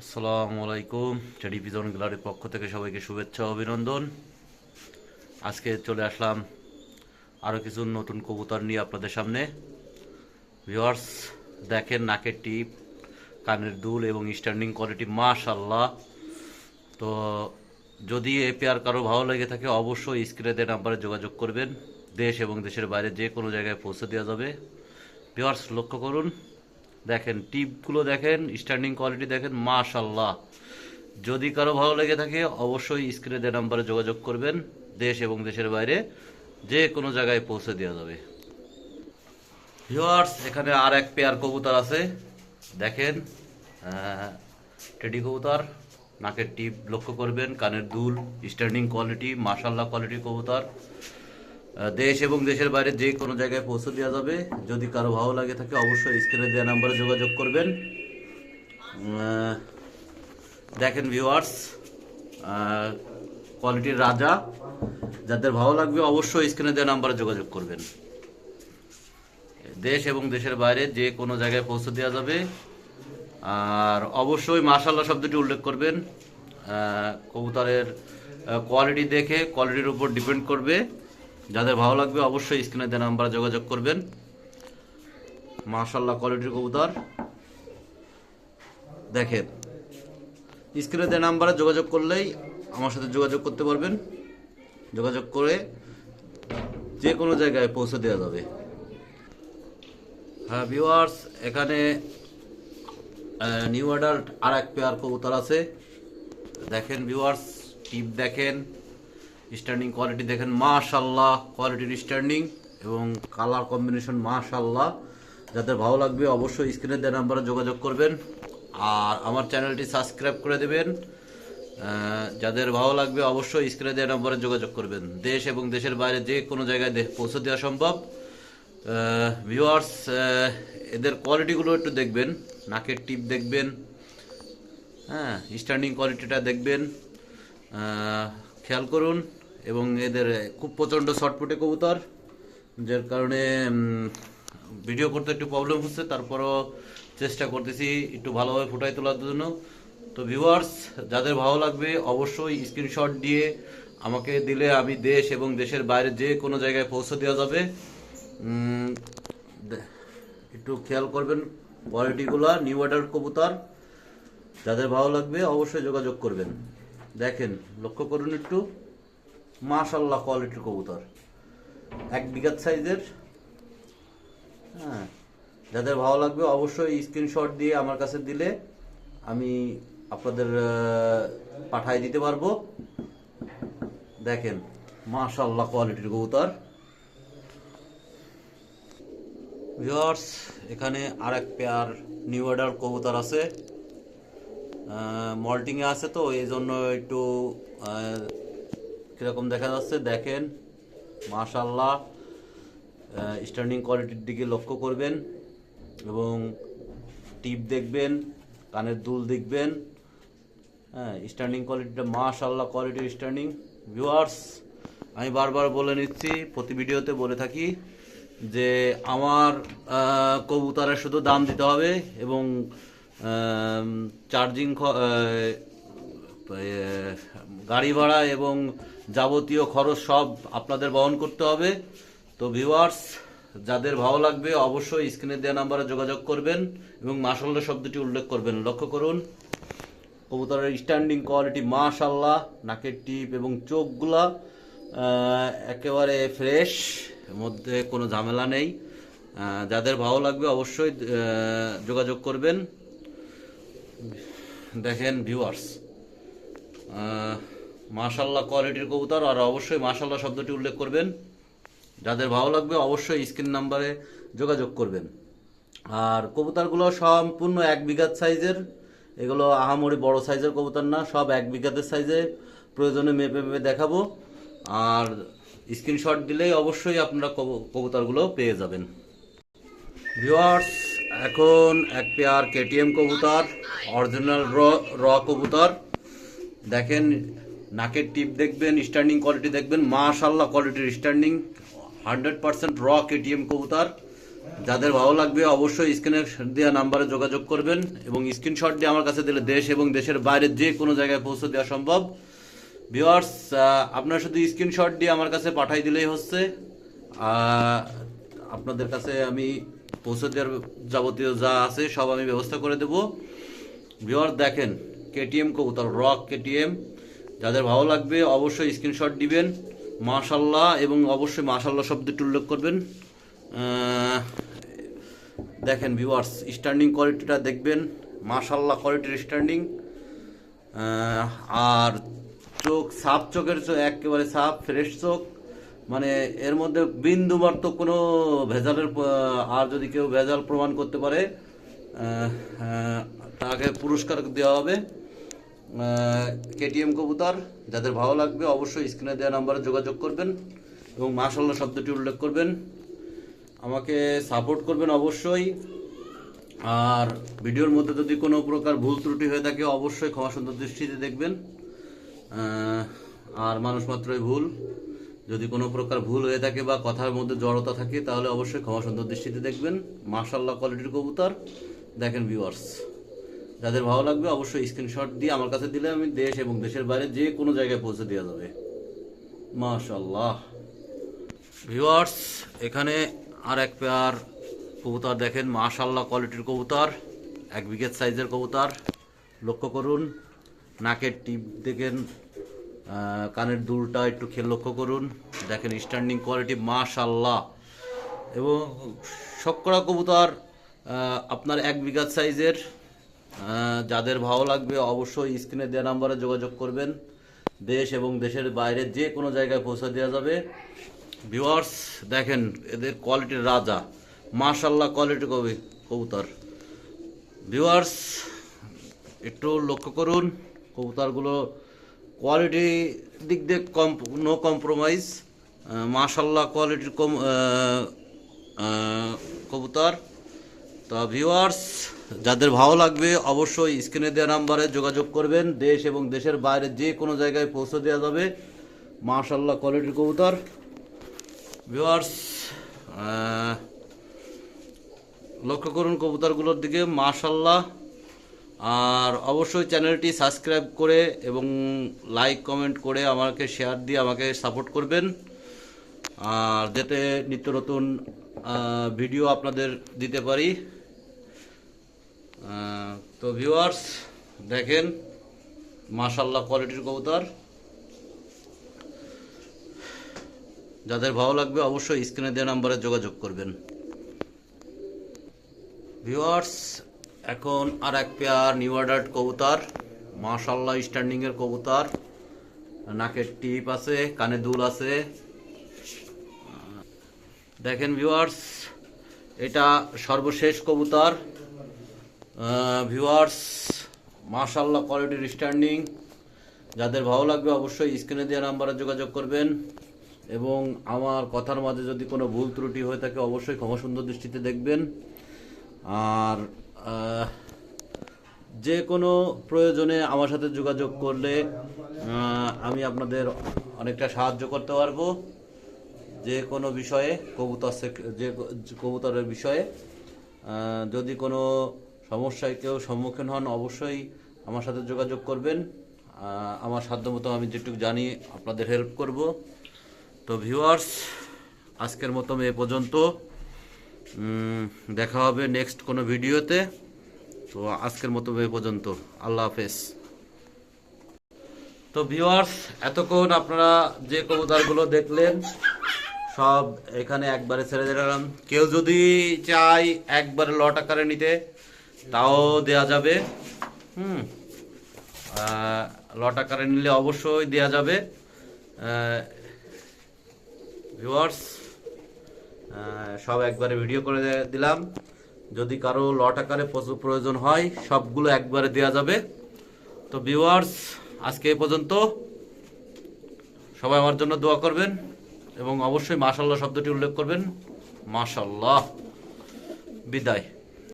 আসসালামু আলাইকুম, টেলিভিশন গ্যালারির পক্ষ থেকে সবাইকে শুভেচ্ছা অভিনন্দন। আজকে চলে আসলাম আরও কিছু নতুন কবুতর নিয়ে আপনাদের সামনে। ভিউয়ার্স দেখেন নাকের টিপ, কানের দুল এবং স্ট্যান্ডিং কোয়ালিটি মাশাল্লাহ তো যদি এ পেয়ার কারও ভালো লেগে থাকে, অবশ্যই স্ক্রিনে নাম্বারে যোগাযোগ করবেন। দেশ এবং দেশের বাইরে যে কোনো জায়গায় পৌঁছে দেওয়া যাবে। ভিউয়ার্স লক্ষ্য করুন দেখেন, টিপগুলো দেখেন স্ট্যান্ডিং কোয়ালিটি দেখেন মাশাল্লাহ যদি কারও ভালো লেগে থাকে, অবশ্যই স্ক্রিনে দেওয়া নাম্বারে যোগাযোগ করবেন। দেশ এবং দেশের বাইরে যে কোনো জায়গায় পৌঁছে দেওয়া যাবে। ভিউয়ার্স এখানে আর এক পেয়ার কবুতর আছে। দেখেন টেডি কবুতর, নাকের টিপ লক্ষ্য করবেন, কানের দুল স্ট্যান্ডিং কোয়ালিটি মাশাল্লাহ কোয়ালিটি কবুতর। দেশ এবং দেশের বাইরে যে কোনো জায়গায় পৌঁছে দেওয়া যাবে। যদি কারও ভালো লাগে থাকে, অবশ্যই স্ক্রিনে দেওয়া নাম্বারে যোগাযোগ করবেন। দেখেন ভিউয়ার্স কোয়ালিটির রাজা। যাদের ভালো লাগবে, অবশ্যই স্ক্রিনে দেওয়া নাম্বারে যোগাযোগ করবেন। দেশ এবং দেশের বাইরে যে কোনো জায়গায় পৌঁছে দেওয়া যাবে। আর অবশ্যই মার্শাল্লাহ শব্দটি উল্লেখ করবেন। কবুতরের কোয়ালিটি দেখে কোয়ালিটির উপর ডিপেন্ড করবে। যাদের ভালো লাগবে অবশ্যই স্ক্রিনে দেওয়া নাম্বারে যোগাযোগ করবেন। মার্শাল্লাহ কোয়ালিটির কবুতর। দেখেন, স্ক্রিনে দেওয়া নাম্বারে যোগাযোগ করলেই আমার সাথে যোগাযোগ করতে পারবেন। যোগাযোগ করে যে কোনো জায়গায় পৌঁছে দেওয়া যাবে। হ্যাঁ ভিউয়ার্স এখানে নিউ অ্যাডাল্ট আর এক পেয়ার কবুতর আছে। দেখেন ভিউয়ার্স টিপ দেখেন। স্ট্যান্ডিং কোয়ালিটি দেখেন মাশাল্লাহ কোয়ালিটির স্ট্যান্ডিং এবং কালার কম্বিনেশন মাশাল্লাহ যাদের ভালো লাগবে অবশ্যই স্ক্রিনে দেওয়া নাম্বারে যোগাযোগ করবেন। আর আমার চ্যানেলটি সাবস্ক্রাইব করে দেবেন। যাদের ভালো লাগবে অবশ্যই স্ক্রিনে দেওয়া নাম্বারে যোগাযোগ করবেন। দেশ এবং দেশের বাইরে যে কোনো জায়গায় পৌঁছে দেওয়া সম্ভব। ভিউয়ার্স এদের কোয়ালিটিগুলো একটু দেখবেন। নাকের টিপ দেখবেন। হ্যাঁ স্ট্যান্ডিং কোয়ালিটিটা দেখবেন। খেয়াল করুন, এবং এদের খুব প্রচণ্ড শর্টপুটে কবুতর, যার কারণে ভিডিও করতে একটু প্রবলেম হচ্ছে, তারপরও চেষ্টা করতেছি একটু ভালোভাবে ফুটাই তোলার জন্য। তো ভিউয়ার্স যাদের ভালো লাগবে, অবশ্যই স্ক্রিনশট দিয়ে আমাকে দিলে আমি দেশ এবং দেশের বাইরে যে কোনো জায়গায় পৌঁছে দেওয়া যাবে। একটু খেয়াল করবেন কোয়ালিটিগুলো নিউ অর্ডার কবুতর। যাদের ভালো লাগবে, অবশ্যই যোগাযোগ করবেন। দেখেন, লক্ষ্য করুন একটু। মাশাল্লাহ কোয়ালিটির কবুতর। এক বিঘাত সাইজের হ্যাঁ যাদের ভালো লাগবে অবশ্যই স্ক্রিনশট দিয়ে আমার কাছে দিলে আমি আপনাদের পাঠাই দিতে পারব। দেখেন মাশাল্লাহ কোয়ালিটির কবুতর। ভিউয়ার্স এখানে আরেক পেয়ার নিউ অর্ডার কবুতর আছে। মল্টিং আছে তো, এই জন্য একটু কীরকম দেখা যাচ্ছে, দেখেন। মাশাল্লাহ স্ট্যান্ডিং কোয়ালিটির দিকে লক্ষ্য করবেন এবং টিপ দেখবেন, কানের দুল দেখবেন। হ্যাঁ স্ট্যান্ডিং কোয়ালিটিটা মাশাল্লাহ কোয়ালিটির স্ট্যান্ডিং ভিউয়ার্স আমি বারবার বলে নিচ্ছি, প্রতি ভিডিওতে বলে থাকি যে আমার কবুতরের শুধু দাম দিতে হবে এবং চার্জিং গাড়ি ভাড়া এবং যাবতীয় খরচ সব আপনাদের বহন করতে হবে। তো ভিউয়ার্স যাদের ভালো লাগবে অবশ্যই স্ক্রিনে দেওয়া নাম্বারে যোগাযোগ করবেন এবং মাসাল্লা শব্দটি উল্লেখ করবেন। লক্ষ্য করুন, কবুতরের স্ট্যান্ডিং কোয়ালিটি মাশাল্লাহ নাকের টিপ এবং চোখগুলা একেবারে ফ্রেশ মধ্যে কোনো ঝামেলা নেই। যাদের ভালো লাগবে অবশ্যই যোগাযোগ করবেন। দেখেন ভিউয়ার্স মাশাল্লাহ কোয়ালিটির কবুতর, আর অবশ্যই মাশাল্লাহ শব্দটি উল্লেখ করবেন। যাদের ভালো লাগবে অবশ্যই স্ক্রিন নাম্বারে যোগাযোগ করবেন। আর কবুতরগুলো সম্পূর্ণ এক বিঘাত সাইজের, এগুলো আহামরি বড় সাইজের কবুতর না, সব এক বিঘাতের সাইজে প্রয়োজনে মেপে মেপে দেখাবো। আর স্ক্রিনশট দিলেই অবশ্যই আপনারা কবু- কবুতরগুলো পেয়ে যাবেন। ভিওয়ার্স এখন এক পেয়ার কেটিএম কবুতর। অরিজিনাল র কবুতর। দেখেন, নাকের টিপ দেখবেন স্ট্যান্ডিং কোয়ালিটি দেখবেন মাশাল্লাহ কোয়ালিটির স্ট্যান্ডিং হান্ড্রেড পার্সেন্ট র কেটিএম কবুতর। যাদের ভালো লাগবে অবশ্যই স্ক্রিনে দেওয়া নাম্বারে যোগাযোগ করবেন এবং স্ক্রিনশট দিয়ে আমার কাছে দিলে দেশ এবং দেশের বাইরে যে কোনো জায়গায় পৌঁছে দেওয়া সম্ভব। ভিওয়ার্স আপনার শুধু স্ক্রিনশট দিয়ে আমার কাছে পাঠাই দিলেই হচ্ছে। আপনাদের কাছে আমি পৌঁছে দেওয়ার যাবতীয় যা আছে সব আমি ব্যবস্থা করে দেবো। ভিওয়ার দেখেন কেটিএম কবুতর রক কেটিএম যাদের ভালো লাগবে অবশ্যই স্ক্রিনশট দিবেন। মাশাল্লাহ এবং অবশ্যই মাশাল্লাহ শব্দটি উল্লেখ করবেন। দেখেন ভিউয়ার্স স্ট্যান্ডিং কোয়ালিটিটা দেখবেন। মাশাল্লাহ কোয়ালিটির স্ট্যান্ডিং আর চোখ, সাপ চোখের চোখ একেবারে সাপ ফ্রেশ চোখ। মানে এর মধ্যে বিন্দু মাত্র কোনো ভেজালের আর যদি কেউ ভেজাল প্রমাণ করতে পারে তাকে পুরস্কার দেওয়া হবে। কেটিএম কবুতর, যাদের ভালো লাগবে অবশ্যই স্ক্রিনে দেওয়া নাম্বারে যোগাযোগ করবেন এবং মাশাল্লাহ শব্দটি উল্লেখ করবেন। আমাকে সাপোর্ট করবেন অবশ্যই। আর ভিডিওর মধ্যে যদি কোনো প্রকার ভুল ত্রুটি হয়ে থাকে অবশ্যই ক্ষমা সুন্দর দৃষ্টিতে দেখবেন। আর মানুষ মাত্রই ভুল। যদি কোনো প্রকার ভুল হয়ে থাকে বা কথার মধ্যে জড়তা থাকে তাহলে অবশ্যই ক্ষমা সুন্দর দৃষ্টিতে দেখবেন। মার্শাল্লাহ কোয়ালিটির কবুতর। দেখেন ভিউয়ার্স যাদের ভালো লাগবে অবশ্যই স্ক্রিনশট দিয়ে আমার কাছে দিলে আমি দেশ এবং দেশের বাইরে যে কোনো জায়গায় পৌঁছে দেওয়া যাবে। মাশাল্লাহ ভিউয়ার্স এখানে আর এক পেয়ার কবুতর দেখেন। মাশাল্লাহ কোয়ালিটির কবুতর, এক বিঘের সাইজের কবুতর। লক্ষ্য করুন, নাকের টিপ দেখেন কানের দুলটা একটু খেয়ে লক্ষ্য করুন। দেখেন স্ট্যান্ডিং কোয়ালিটি মাশাল্লাহ এবং শক্করা কবুতর আপনার এক বিঘা সাইজের যাদের ভালো লাগবে অবশ্যই স্ক্রিনে দেওয়া নাম্বারে যোগাযোগ করবেন। দেশ এবং দেশের বাইরে যে কোনো জায়গায় পৌঁছে দেওয়া যাবে। ভিউয়ার্স দেখেন, এদের কোয়ালিটির রাজা। মাশাল্লাহ কোয়ালিটি কবি, কবুতর। ভিউয়ার্স একটু লক্ষ্য করুন, কবুতরগুলো কোয়ালিটি দিক দিয়ে কম নো কম্প্রোমাইজ মাশাল্লাহ কোয়ালিটির কম কবুতর। তো ভিউয়ার্স যাদের ভালো লাগবে অবশ্যই স্ক্রিনে দেওয়া নাম্বারে যোগাযোগ করবেন। দেশ এবং দেশের বাইরে যে কোনো জায়গায় পৌঁছে দেওয়া যাবে। মাশাল্লাহ কোয়ালিটির কবুতর। ভিউয়ার্স লক্ষ্য করুন কবুতরগুলোর দিকে। মাশাল্লাহ আর অবশ্যই চ্যানেলটি সাবস্ক্রাইব করে এবং লাইক, কমেন্ট করে আমাকে শেয়ার দিয়ে আমাকে সাপোর্ট করবেন। আর যাতে নিত্য নতুন ভিডিও আপনাদের দিতে পারি। তো ভিউয়ার্স দেখেন মাশাল্লাহ কোয়ালিটির কবুতর। যাদের ভালো লাগবে অবশ্যই স্ক্রিনে দেওয়া নাম্বারে যোগাযোগ করবেন। ভিউয়ার্স এখন আর এক পেয়ার নিউ অর্ডার কবুতর মাশাল্লাহ স্ট্যান্ডিং এর কবুতর। নাকের টিপ আছে, কানে দুল আছে। দেখেন ভিউয়ার্স এটা সর্বশেষ কবুতর। ভিউয়ার্স মাশাল্লাহ কোয়ালিটির স্ট্যান্ডিং যাদের ভালো লাগবে অবশ্যই স্ক্রিনে দেওয়া নাম্বারে যোগাযোগ করবেন। এবং আমার কথার মাঝে যদি কোনো ভুল ত্রুটি হয়ে থাকে, অবশ্যই ক্ষমা সুন্দর দৃষ্টিতে দেখবেন। আর যে কোনো প্রয়োজনে আমার সাথে যোগাযোগ করলে আমি আপনাদের অনেকটা সাহায্য করতে পারব। যে কোনো বিষয়ে, কবুতর যে যে কবুতরের বিষয়ে যদি কোনো সমস্যায় কেউ সম্মুখীন হন, অবশ্যই আমার সাথে যোগাযোগ করবেন। আমার সাধ্যমতো আমি যেটুকু জানি আপনাদের হেল্প করব। তো ভিউয়ার্স, আজকের মতো এ পর্যন্ত। দেখা হবে নেক্সট কোনো ভিডিওতে। তো আজকের মতো এ পর্যন্ত। আল্লাহ হাফেজ। তো ভিউয়ার্স, এতক্ষণ আপনারা যে কবুতরগুলো দেখলেন, সব এখানে একবারে ছেড়ে দিলাম। কেউ যদি চাই একবারে লট আকারে নিতে তাও দেয়া যাবে। হুম। লট আকারে নিলে অবশ্যই দেয়া যাবে। ভিউয়ার্স সব একবারে ভিডিও করে দিলাম। যদি কারও লট আকারে প্রয়োজন হয়, সবগুলো একবারে দেওয়া যাবে। তো ভিউয়ার্স আজকে এ পর্যন্ত। সবাই আমার জন্য দোয়া করবেন এবং অবশ্যই মাশাল্লাহ শব্দটি উল্লেখ করবেন। মাশাল্লাহ বিদায়।